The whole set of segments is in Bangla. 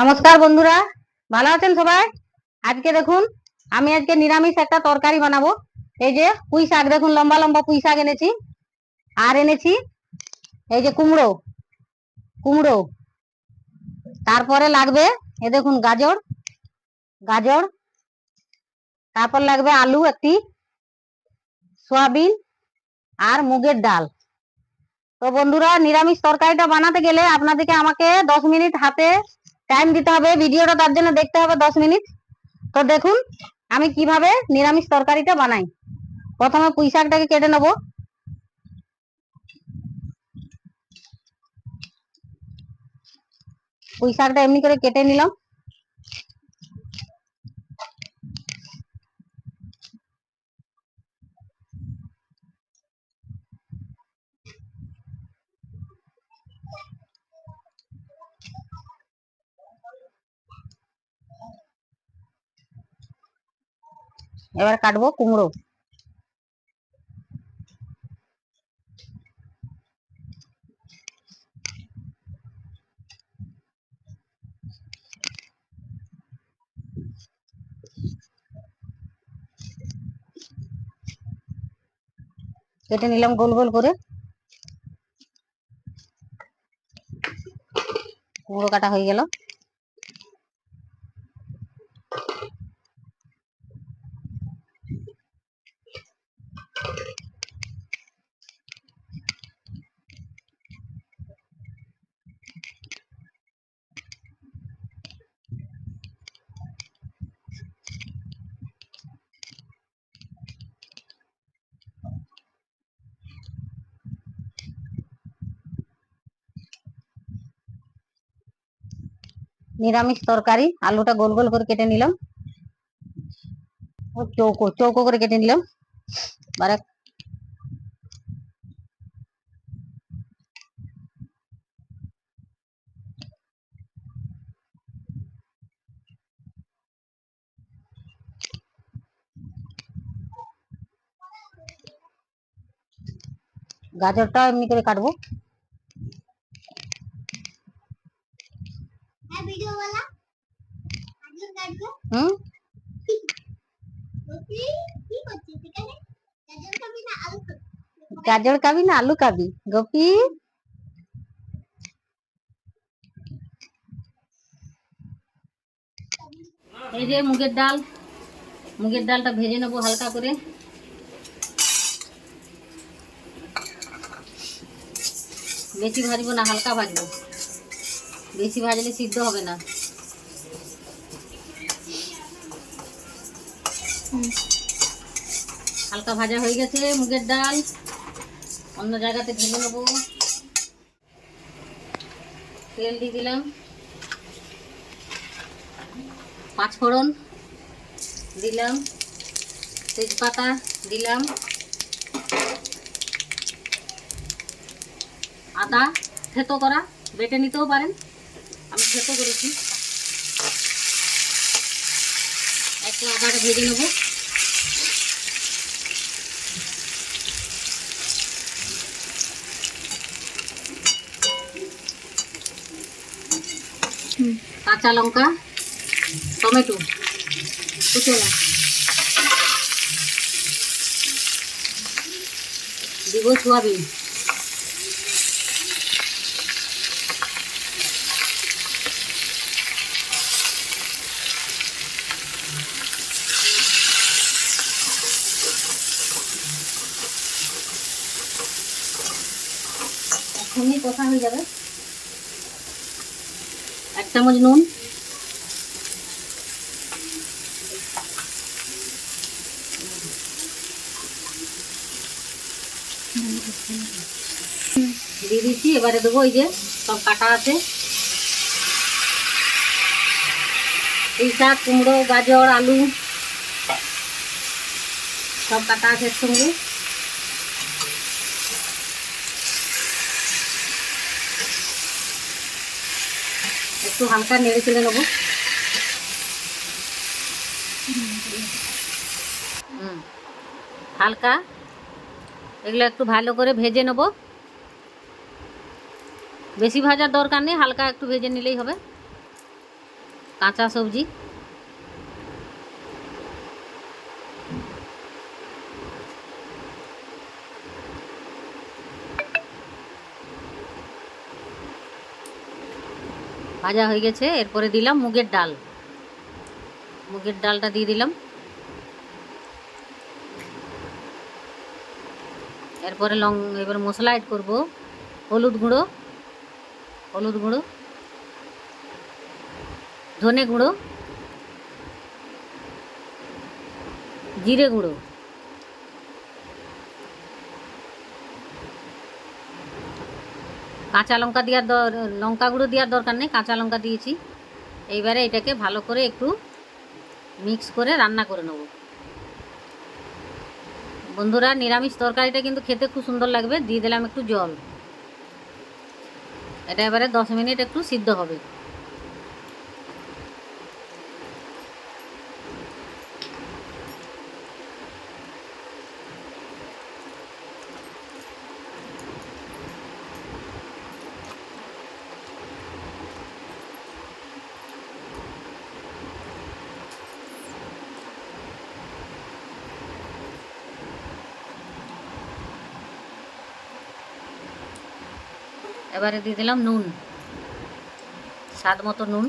নমস্কার বন্ধুরা, ভালো আছেন সবাই? আজকে দেখুন, আমি আজকে নিরামিষ একটা তরকারি বানাবো। এই যে পুঁই শাক, দেখুন, লম্বা লম্বা পুঁই শাক এনেছি। আর এনেছি এই যে কুমড়ো কুমড়ো। তারপরে লাগবে, এ দেখুন, গাজর গাজর। তারপর লাগবে আলু একটি, সয়াবিন আর মুগের ডাল। তো বন্ধুরা, নিরামিষ তরকারিটা বানাতে গেলে আপনাদেরকে আমাকে দশ মিনিট হাতে টাইম দিতে হবে, ভিডিওটা তার জন্য দেখতে হবে দশ মিনিট। তো দেখুন, আমি কীভাবে নিরামিষ তরকারিটা বানাই। প্রথমে পুঁই শাকটাকে কেটে নেব। পুঁই শাকটা এমনি করে কেটে নিলাম। এবার কাটবো কুমড়ো। কেটে নিলাম গোল গোল করে। কুমড়ো কাটা হয়ে গেল। নিরামিষ তরকারি, আলুটা গোল গোল করে কেটে নিলাম। চৌকো চৌকো করে কেটে নিলাম। গাজরটা এমনি করে কাটবো হ্যাঁ ভিডিও वाला আজকে কাটবো হুম ওকে কি করছিস এখানে গাজর খাবি না আলু খাবি গাজর খাবি না আলু খাবি? গোপি? এই যে মুগের ডাল। মুগের ডালটা ভেজে নেব হালকা করে। বেশি ভাজবো না হালকা ভাজবো। বেশি ভাজলে সিদ্ধ হবে না। হালকা ভাজা হয়ে গেছে মুগের ডাল। অন্য জায়গাতে ঢেলে নেব। তেল দিয়ে দিলাম। পাঁচফোড়ন দিলাম। তেজপাতা দিলাম। আদা থেতো করা, বেটে নিতেও পারেন। আমি থেতো করেছি। একটা আদাটা ভেজে নেব। কাঁচা লঙ্কা টমেটো কুচোলা দিব সোয়াবিন। এখনই কষা হয়ে যাবে। এক চামচ নুন। দিয়ে দিচ্ছি, এবারে দেবো ওই যে সব কাটা আছে। এই শাক, কুমড়ো, গাজর, আলু সব কাটা আছে একসঙ্গে। একটু হালকা নেড়ে চেড়ে নেব। হালকা। এগুলো একটু ভালো করে ভেজে নেব। বেশি ভাজার দরকার নেই, হালকা একটু ভেজে নিলেই হবে। কাঁচা সবজি। ভাজা হয়ে গেছে, এরপরে দিলাম মুগের ডাল। মুগের ডালটা দিয়ে দিলাম। এরপরে লং, এবার মশলা অ্যাড করব। হলুদ গুঁড়ো হলুদ গুঁড়ো, ধনে গুঁড়ো, জিরে গুঁড়ো। কাঁচা লঙ্কা দেওয়ার লঙ্কা গুঁড়ো দেওয়ার দরকার নেই, কাঁচা লঙ্কা দিয়েছি। এইবারে এটাকে ভালো করে একটু মিক্স করে রান্না করে নেব। বন্ধুরা, নিরামিষ তরকারিটা কিন্তু খেতে খুব সুন্দর লাগবে, দিয়ে দিলাম একটু জল। এটা এবারে দশ মিনিট একটু সিদ্ধ হবে। এবারে দিয়ে দিলাম নুন। স্বাদ মতো নুন।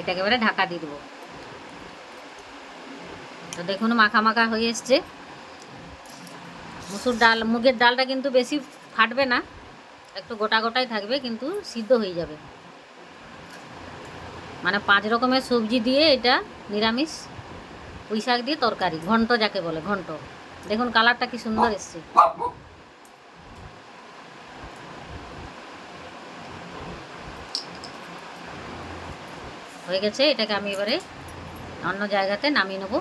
এটাকে এবারে ঢাকা দিয়ে দেবো। তো দেখুন মাখা মাখা হয়ে এসছে। মুসুর ডাল, মুগের ডালটা কিন্তু বেশি ফাটবে না। একটু গোটা গোটাই থাকবে, কিন্তু সিদ্ধ হয়ে যাবে। মানে পাঁচ রকমের সবজি দিয়ে এটা নিরামিষ পুঁই শাক দিয়ে তরকারি, ঘন্ট যাকে বলে, ঘন্ট। দেখুন কালারটা কি সুন্দর এসছে। হয়ে গেছে, এটাকে আমি এবারে অন্য জায়গাতে নামিয়ে নেব।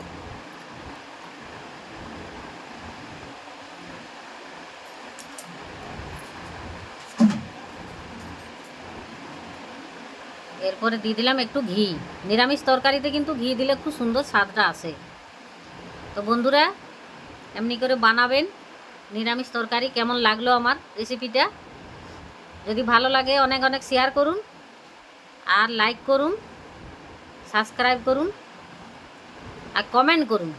এরপরে দিয়ে দিলাম একটু ঘি। নিরামিষ তরকারিতে কিন্তু ঘি দিলে খুব সুন্দর স্বাদটা আসে। তো বন্ধুরা, এমনি করে বানাবেন নিরামিষ তরকারি, কেমন লাগল আমার রেসিপিটা যদি ভালো লাগে অনেক অনেক শেয়ার করুন আর লাইক করুন সাবস্ক্রাইব করুন আর কমেন্ট করুন।